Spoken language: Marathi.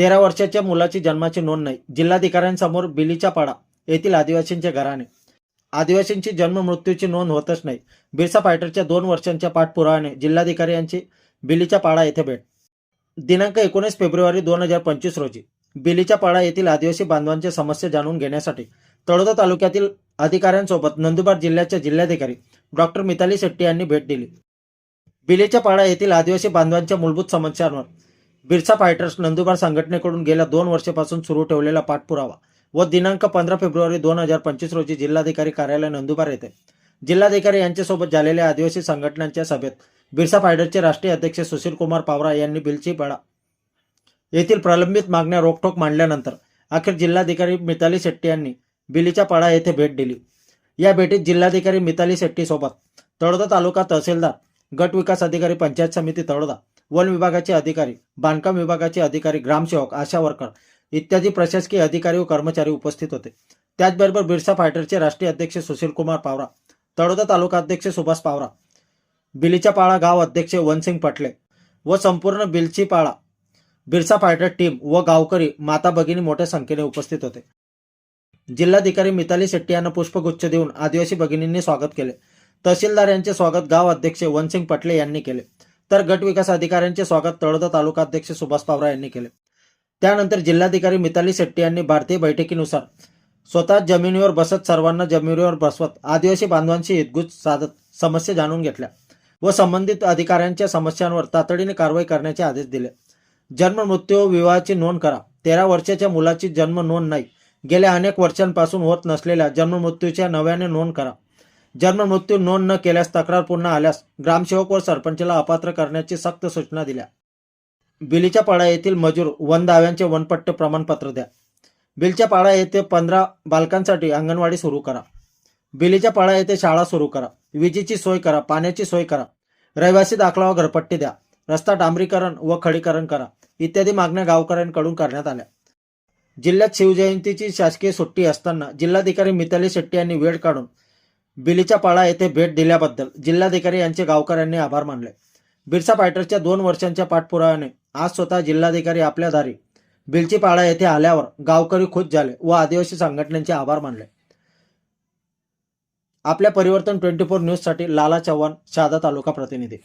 तेरा वर्षाच्या मुलाची जन्माची नोंद नाही. जिल्हाधिकाऱ्यांसमोर बिलीचा पाडा येथील आदिवासींचे घराणे. आदिवासींची जन्म मृत्यूची नोंद होतच नाही. बिरसा फायटरच्या दोन वर्षांच्या पाठपुराव्याने जिल्हाधिकारी यांची बिलीचा पाडा येथे भेट. दिनांक एकोणीस फेब्रुवारी दोन हजार पंचवीस रोजी बिलीच्या पाडा येथील आदिवासी बांधवांच्या समस्या जाणून घेण्यासाठी तळोदा तालुक्यातील अधिकाऱ्यांसोबत नंदुरबार जिल्ह्याच्या जिल्हाधिकारी डॉक्टर मिताली शेट्टी यांनी भेट दिली. बिलीच्या पाडा येथील आदिवासी बांधवांच्या मूलभूत समस्यांवर बिरसा फायटर्स नंदुरबार संघटनेकडून गेल्या दोन वर्षापासून सुरू ठेवलेला पाठपुरावा व दिनांक पंधरा फेब्रुवारी दोन हजार पंचवीस रोजी जिल्हाधिकारी कार्यालय नंदुरबार येथे. जिल्हाधिकारी यांच्यासोबत झालेल्या आदिवासी संघटनांच्या सभेत बिरसा फायटरचे राष्ट्रीय अध्यक्ष सुशील कुमार पावरा यांनी बिलचीपाडा येथील प्रलंबित मागण्या रोखठोक मांडल्यानंतर अखेर जिल्हाधिकारी मिताली शेट्टी यांनी बिलीच्या पाडा येथे भेट दिली. या भेटीत जिल्हाधिकारी मिताली शेट्टी सोबत तळोदा तालुका तहसीलदार गट विकास अधिकारी पंचायत समिती तळोदा वन विभागाचे अधिकारी बांधकाम विभागाचे अधिकारी ग्रामसेवक आशा वर्कर इत्यादी प्रशासकीय अधिकारी व कर्मचारी उपस्थित होते. त्याचबरोबर बिरसा फायटरचे राष्ट्रीय अध्यक्ष सुशील कुमार पावरा तळोदा तालुका अध्यक्ष सुभाष पावरा बिलीच्या पाळा गाव अध्यक्ष वनसिंग पटले व संपूर्ण बिलची पाळा बिरसा फायटर टीम व गावकरी माता भगिनी मोठ्या संख्येने उपस्थित होते. जिल्हाधिकारी मिताली शेट्टी यांना पुष्पगुच्छ देऊन आदिवासी भगिनींनी स्वागत केले. तहसीलदार यांचे स्वागत गाव अध्यक्ष वनसिंग पटले यांनी केले. तर गट विकास अधिकाऱ्यांचे स्वागत तळोदा तालुका अध्यक्ष सुभाष पावरा यांनी केले. त्यानंतर जिल्हाधिकारी मिताली शेट्टी यांनी भारतीय बैठकीनुसार स्वतः जमिनीवर बसत सर्वांना जमिनीवर बसवत आदिवासी बांधवांशी हितगुज साधत समस्या जाणून घेतल्या व संबंधित अधिकाऱ्यांच्या समस्यांवर तातडीने कारवाई करण्याचे आदेश दिले. जन्म मृत्यू व विवाहाची नोंद करा. तेरा वर्षाच्या मुलाची जन्म नोंद नाही. गेल्या अनेक वर्षांपासून होत नसलेल्या जन्म मृत्यूच्या नव्याने नोंद करा. जन्म मृत्यू नोंद न केल्यास तक्रार पुन्हा आल्यास ग्रामसेवक व सरपंचाला अपात्र करण्याची सक्त सूचना दिल्या. बिलीच्या पाडा येथील मजूर वन दाव्यांचे वनपट्ट प्रमाणपत्र द्या. बिलच्या पाडा येथे पंधरा बालकांसाठी अंगणवाडी सुरू करा. बिलीच्या पाडा येथे शाळा सुरू करा. विजेची सोय करा. पाण्याची सोय करा. रहिवासी दाखला व घरपट्टी द्या. रस्ता डांबरीकरण व खडीकरण करा. इत्यादी मागण्या गावकऱ्यांकडून करण्यात आल्या. जिल्ह्यात शिवजयंतीची शासकीय सुट्टी असताना जिल्हाधिकारी मिताली शेट्टी यांनी वेळ काढून बिलीच्या पाळा येथे भेट दिल्याबद्दल जिल्हाधिकारी यांचे गावकऱ्यांनी आभार मानले. बिरसा फायटर्सच्या दोन वर्षांच्या पाठपुराव्याने आज स्वतः जिल्हाधिकारी आपल्या दारी बिलची पाळा येथे आल्यावर गावकरी खुश झाले व आदिवासी संघटनांचे आभार मानले. आपल्या परिवर्तन ट्वेंटी फोर न्यूजसाठी लाला चव्हाण शहादा तालुका प्रतिनिधी.